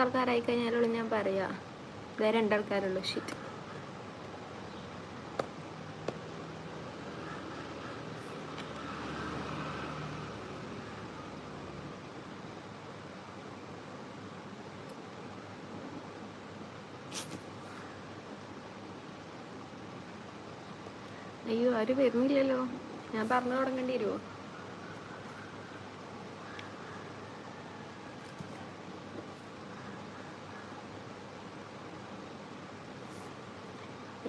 ആൾക്കാരായി കഴിഞ്ഞാലുള്ളൂ ഞാൻ പറയാ. വേറെ രണ്ടാൾക്കാരുള്ളൂ. ഷീറ്റ് അയ്യോ ആരും വരുന്നില്ലല്ലോ. ഞാൻ പറഞ്ഞു തുടങ്ങേണ്ടി വരുമോ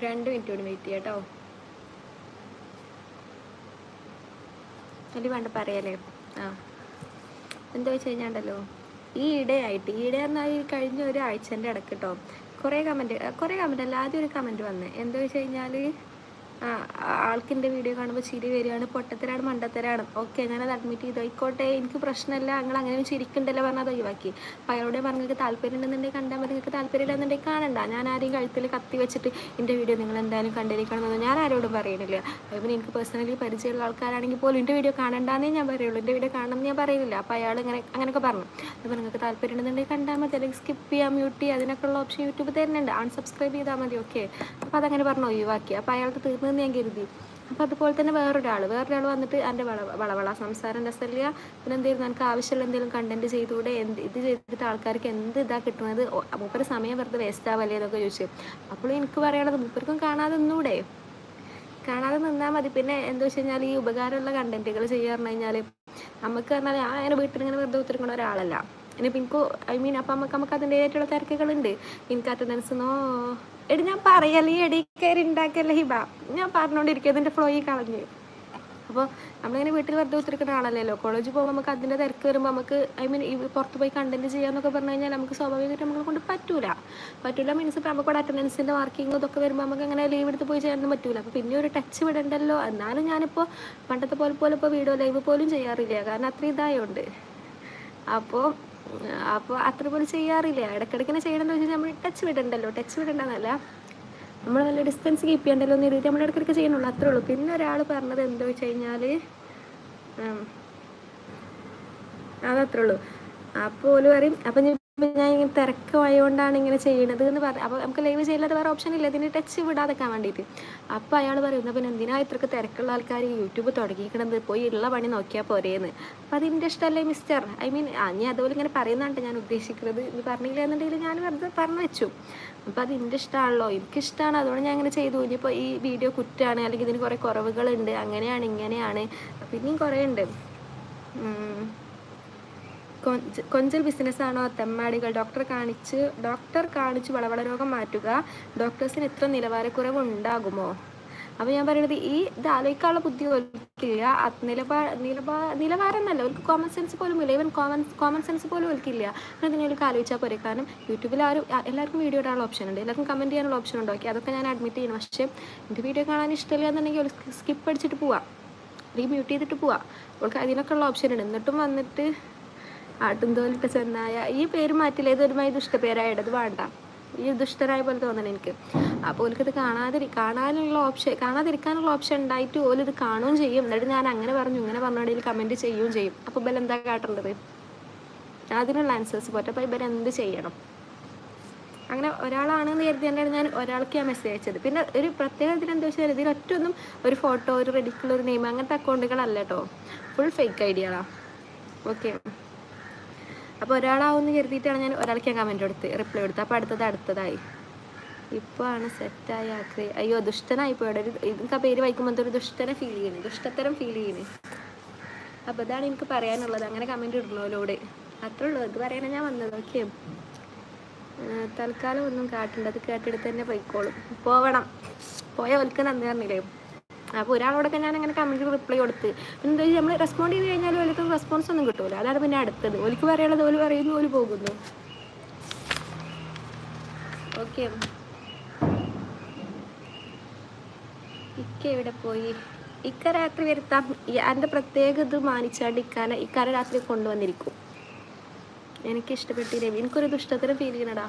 രണ്ട് മിനിറ്റ് കൂടി വെയിറ്റ് ചെയ്യാം കേട്ടോ അല്ല വേണ്ട പറയാലേ ആ. എന്താ വെച്ച് കഴിഞ്ഞാണ്ടല്ലോ? ഈ ഇടയായിട്ട് ഈയിടെ എന്നാൽ ഈ കഴിഞ്ഞ ഒരാഴ്ചന്റെ ഇടയ്ക്ക് കേട്ടോ കുറേ കമന്റ് കുറേ കമന്റ് അല്ല ആദ്യം ഒരു കമന്റ് വന്നേ. എന്താ വെച്ച് കഴിഞ്ഞാൽ ആൾക്കിന്റെ വീഡിയോ കാണുമ്പോൾ ചിരി വരികയാണ്. പൊട്ടത്തരാണ് മണ്ടത്തരാണ്. ഓക്കെ അത് അഡ്മിറ്റ് ചെയ്തു. ആയിക്കോട്ടെ എനിക്ക് പ്രശ്നമില്ല. നിങ്ങൾ അങ്ങനെ ചിരിക്കണ്ടല്ലോ പറഞ്ഞാൽ അത് ഒഴിവാക്കി. അപ്പോൾ അയാളോട് നിങ്ങൾക്ക് താല്പര്യം ഉണ്ടെന്നുണ്ടെങ്കിൽ കണ്ടാൽ മതി. നിങ്ങൾക്ക് താല്പര്യം ഇല്ലെന്നുണ്ടെങ്കിൽ കാണണ്ട. ഞാൻ ആരെയും കഴുത്തിൽ കത്തി വെച്ചിട്ട് എന്റെ വീഡിയോ നിങ്ങൾ എന്തായാലും കണ്ടിരിക്കണമെന്ന് ഞാൻ ആരോടും പറയണില്ല. അതുപോലെ എനിക്ക് പേഴ്സണലി പരിചയമുള്ള ആൾക്കാരാണെങ്കിൽ പോലും എന്റെ വീഡിയോ കാണണ്ടെന്നേ ഞാൻ പറയുള്ളൂ. എന്റെ വീഡിയോ കാണണം ഞാൻ പറയുന്നില്ല. അപ്പോൾ അയാൾ ഇങ്ങനെ അങ്ങനെയൊക്കെ പറഞ്ഞു. അപ്പോൾ നിങ്ങൾക്ക് താല്പര്യം ഉണ്ടെന്നുണ്ടെങ്കിൽ കണ്ടാൽ മതി. അല്ലെങ്കിൽ സ്കിപ്പ് ചെയ്യാം മ്യൂട്ട് ചെയ്യാം. അതിനൊക്കെയുള്ള ഓപ്ഷൻ യൂട്യൂബ് തരുന്നുണ്ട്. അൺസബ്സ്ക്രൈബ് ചെയ്താൽ മതി. ഓക്കെ അപ്പോൾ അതങ്ങനെ പറഞ്ഞു ഒഴിവാക്കി. അപ്പോൾ അയാൾക്ക് തീർന്നെന്ന് ഞാൻ കരുതി. അപ്പം അതുപോലെ തന്നെ വേറൊരാൾ വേറൊരാൾ വന്നിട്ട് എന്റെ വള വളവള സംസാരം രസമില്ല. പിന്നെ എന്തായിരുന്നു എനിക്ക് ആവശ്യമുള്ള എന്തെങ്കിലും കണ്ടന്റ് ചെയ്തുകൂടെ? എന്ത് ഇത് ചെയ്തിട്ട് ആൾക്കാർക്ക് എന്ത് ഇതാ കിട്ടുന്നത്? മൂപ്പര് സമയം വെറുതെ വേസ്റ്റ് ആവല്ലേ എന്നൊക്കെ ചോദിച്ചു. അപ്പോൾ എനിക്ക് പറയാനുള്ളത് മൂപ്പർക്കും കാണാതെ ഒന്നുകൂടെ കാണാതെ നിന്നാൽ മതി. പിന്നെ എന്താ വെച്ച് കഴിഞ്ഞാൽ ഈ ഉപകാരമുള്ള കണ്ടന്റുകൾ ചെയ്യാന്ന് കഴിഞ്ഞാൽ നമുക്ക് പറഞ്ഞാൽ ഞാൻ അങ്ങനെ വീട്ടിൽ ഇങ്ങനെ വെറുതെ ഉത്തരിക്കണ ഒരാളല്ല. ഇനിയിപ്പോൾ എനിക്ക് ഐ മീൻ അപ്പം നമുക്ക് നമുക്ക് അതിന്റെതായിട്ടുള്ള തിരക്കുകളുണ്ട് എനിക്ക് അറ്റൻഡൻസ് നോ എടി ഞാൻ പറയല്ലേ എടി കയറി ഉണ്ടാക്കല്ലേ ഹിബ? ഞാൻ പറഞ്ഞുകൊണ്ടിരിക്കും എന്റെ ഫ്ലോയിൽ കളഞ്ഞു. അപ്പോൾ നമ്മളിങ്ങനെ വീട്ടിൽ വെറുതെ ഒത്തിരിക്കുന്ന ആളല്ലല്ലോ. കോളേജിൽ പോകുമ്പോൾ നമുക്ക് അതിന്റെ തിരക്ക് വരുമ്പോൾ നമുക്ക് ഐ മീൻ പുറത്ത് പോയി കണ്ടന്റ് ചെയ്യാന്നൊക്കെ പറഞ്ഞു കഴിഞ്ഞാൽ നമുക്ക് സ്വാഭാവികമായിട്ട് നമ്മളെ കൊണ്ട് പറ്റൂല. പറ്റൂല മീൻസ് ഇപ്പം നമുക്ക് അറ്റൻഡൻസിന്റെ മാർക്കിംഗ് ഇതൊക്കെ വരുമ്പോൾ നമുക്ക് അങ്ങനെ ലീവ് എടുത്ത് പോയി ചെയ്യാനൊന്നും പറ്റൂല. അപ്പോൾ പിന്നെ ഒരു ടച്ച് വിടണ്ടല്ലോ. എന്നാലും ഞാനിപ്പോൾ പണ്ടത്തെ പോലെ പോലെ ഇപ്പോൾ വീഡിയോ ലൈവ് പോലും ചെയ്യാറില്ല. കാരണം അത്ര ഇതായോണ്ട്. അപ്പോൾ അപ്പോൾ അത്ര പോലും ചെയ്യാറില്ല ഇടയ്ക്കിടയ്ക്കിനെ ചെയ്യണമെന്ന് വെച്ചാൽ നമ്മൾ ടച്ച് വിടണ്ടല്ലോ. ടച്ച് വിടണ്ടെന്നല്ല നമ്മൾ നല്ല ഡിസ്റ്റൻസ് കീപ്പ് ചെയ്യണ്ടല്ലോ എന്ന് രീതി നമ്മൾ ഇടയ്ക്കിടയ്ക്ക് ചെയ്യണുള്ളൂ. അത്രേ ഉള്ളൂ. പിന്നെ ഒരാൾ പറഞ്ഞത് എന്താ വെച്ച് കഴിഞ്ഞാൽ അതത്രേ ഉള്ളൂ. അപ്പോൾ ഓൽ പറയും അപ്പം ഞാൻ ഞാൻ ഇങ്ങനെ തിരക്കായതുകൊണ്ടാണ് ഇങ്ങനെ ചെയ്യണത് എന്ന് പറഞ്ഞു. അപ്പോൾ നമുക്ക് ലൈവ് ചെയ്യാതെ വേറെ ഓപ്ഷൻ ഇല്ല. ഇതിന് ടച്ച് വിടാതെക്കാൻ വേണ്ടിയിട്ട് അപ്പോൾ അയാൾ പറയുന്നത് പിന്നെ എന്തിനാ ഇത്രക്ക് തിരക്കുള്ള ആൾക്കാർ യൂട്യൂബ് തുടങ്ങിക്കണത്? പോയി ഉള്ള പണി നോക്കിയാൽ പോരേന്ന്. അപ്പോൾ അതിന്റെ ഇഷ്ടമല്ലേ മിസ്റ്റർ ഐ മീൻ ഞാൻ അതുപോലെ ഇങ്ങനെ പറയുന്നതാണ് ഞാൻ ഉദ്ദേശിക്കുന്നത് ഇത് പറഞ്ഞില്ല എന്നുണ്ടെങ്കിൽ ഞാൻ വെറുതെ പറഞ്ഞു വെച്ചു. അപ്പോൾ അത് എന്റെ ഇഷ്ടമാണല്ലോ എനിക്കിഷ്ടമാണ് അതുകൊണ്ട് ഞാൻ അങ്ങനെ ചെയ്തു. ഇനിയിപ്പോൾ ഈ വീഡിയോ കുറ്റാണ്. അല്ലെങ്കിൽ ഇതിന് കുറേ കുറവുകളുണ്ട്. അങ്ങനെയാണ് ഇങ്ങനെയാണ്. പിന്നെയും കുറേ ഉണ്ട് കൊഞ്ചൽ ബിസിനസ്സാണോ തെമ്മാടികൾ ഡോക്ടർ കാണിച്ച് ഡോക്ടർ കാണിച്ച് വളവള രോഗം മാറ്റുക ഡോക്ടേഴ്സിന് ഇത്ര നിലവാരക്കുറവ് ഉണ്ടാകുമോ? അപ്പോൾ ഞാൻ പറയുന്നത് ഈ ഇത് ആലോചിക്കാനുള്ള ബുദ്ധി ഒരുക്കില്ല. നിലവാ നിലവാരം എന്നല്ല അവർക്ക് കോമൺ സെൻസ് പോലും ഇല്ല. ഈവൻ കോമൺ കോമൺ സെൻസ് പോലും ഒരുക്കില്ല. അങ്ങനെ നിങ്ങൾക്ക് ആലോചിച്ചാൽ പോരെ. കാരണം യൂട്യൂബിൽ ആരും എല്ലാവർക്കും വീഡിയോ ഇടാനുള്ള ഓപ്ഷൻ ഉണ്ട്. എല്ലാവർക്കും കമന്റ് ചെയ്യാനുള്ള ഓപ്ഷൻ ഉണ്ട്. ഓക്കെ അതൊക്കെ ഞാൻ അഡ്മിറ്റ് ചെയ്യണം. പക്ഷേ എന്റെ വീഡിയോ കാണാൻ ഇഷ്ടമില്ല എന്നുണ്ടെങ്കിൽ സ്കിപ്പ് അടിച്ചിട്ട് പോവാം. റീ മ്യൂട്ട് ചെയ്തിട്ട് പോവാം. അവൾക്ക് അതിനൊക്കെ ഉള്ള ഓപ്ഷൻ ഉണ്ട്. എന്നിട്ടും വന്നിട്ട് ആട്ടുംതോലിട്ട ചെന്നായ. ഈ പേര് മാറ്റില്ല. ഇതൊരുമായി ദുഷ്ടപേരായത് അത് വേണ്ട. ഈ ദുഷ്ടരായ പോലെ തോന്നണം എനിക്ക്. അപ്പോൾ ഓൽക്കിത് കാണാതിരി കാണാനുള്ള ഓപ്ഷൻ കാണാതിരിക്കാനുള്ള ഓപ്ഷൻ ഉണ്ടായിട്ട് ഓൽ ഇത് കാണുകയും ചെയ്യും. എന്നിട്ട് ഞാൻ അങ്ങനെ പറഞ്ഞു ഇങ്ങനെ പറഞ്ഞിടയിൽ കമന്റ് ചെയ്യുകയും ചെയ്യും. അപ്പോൾ ഇവർ എന്താ കാട്ടേണ്ടത്? അതിനുള്ള ആൻസേഴ്സ് പോട്ടെ. അപ്പോൾ ഇവർ എന്ത് ചെയ്യണം? അങ്ങനെ ഒരാളാണെന്ന് കരുതി തന്നെയാണ് ഞാൻ ഒരാൾക്ക് ഞാൻ മെസ്സേജ് അയച്ചത്. പിന്നെ ഒരു പ്രത്യേക ഇതിൽ എന്താ വെച്ചാൽ ഇതിൽ ഒറ്റൊന്നും ഒരു ഫോട്ടോ ഒരു റെഡിക്കുള്ള ഒരു നെയിം അങ്ങനത്തെ അക്കൗണ്ടുകളല്ല കേട്ടോ ഫുൾ ഫേക്ക് ഐഡിയകളാണ് ഓക്കെ അപ്പോൾ ഒരാളാവുമെന്ന് കരുതിയിട്ടാണ് ഞാൻ ഒരാൾക്ക് ഞാൻ കമന്റ് കൊടുത്ത് റിപ്ലൈ കൊടുത്തത് അപ്പോൾ അടുത്തത് അടുത്തതായി. ഇപ്പോൾ ആണ് സെറ്റായി ആക്രി അയ്യോ ദുഷ്ടനായി പോയുടെ ഒരു ആ പേര് വായിക്കുമ്പോൾ ഒരു ദുഷ്ടനെ ഫീൽ ചെയ്യുന്നു ദുഷ്ടത്തരം ഫീൽ ചെയ്യുന്നു അപ്പോൾ ഇതാണ് എനിക്ക് പറയാനുള്ളത്. അങ്ങനെ കമന്റ് ഇടുന്നവരോട് അത്രേ ഉള്ളൂ. ഇത് പറയാനാണ് ഞാൻ വന്നത്. ഓക്കെ തൽക്കാലം ഒന്നും കാട്ടണ്ട അത് കേട്ടെടുത്ത് തന്നെ പോയിക്കോളും. പോവണം. പോയ ഒൽക്ക് നന്ദി പറഞ്ഞില്ലേ? അപ്പോൾ ഒരാളോടൊക്കെ ഞാൻ അങ്ങനെ കമന്റ് റിപ്ലൈ കൊടുത്ത്. പിന്നെ എന്താ നമ്മൾ റെസ്പോണ്ട് ചെയ്ത് കഴിഞ്ഞാൽ ഓലക്ക് റെസ്പോൺസ് ഒന്നും കിട്ടില്ല അതാണ് പിന്നെ അടുത്തത്. ഓലിക്ക് പറയാനുള്ളത് ഓൽ പറയുന്നു ഓൽ പോകുന്നു. ഓക്കെ. ഇക്ക എവിടെ പോയി? ഇക്ക രാത്രി വരുത്താം. എന്റെ പ്രത്യേക ഇത് മാനിച്ചാണ്ട് ഇക്കാനെ ഇക്കാരെ രാത്രി കൊണ്ടുവന്നിരിക്കും. എനിക്ക് ഇഷ്ടപ്പെട്ടില്ലേ എനിക്കൊരു ദുഷ്ടത്തിന് ഫീൽ ചെയ്യണടാ.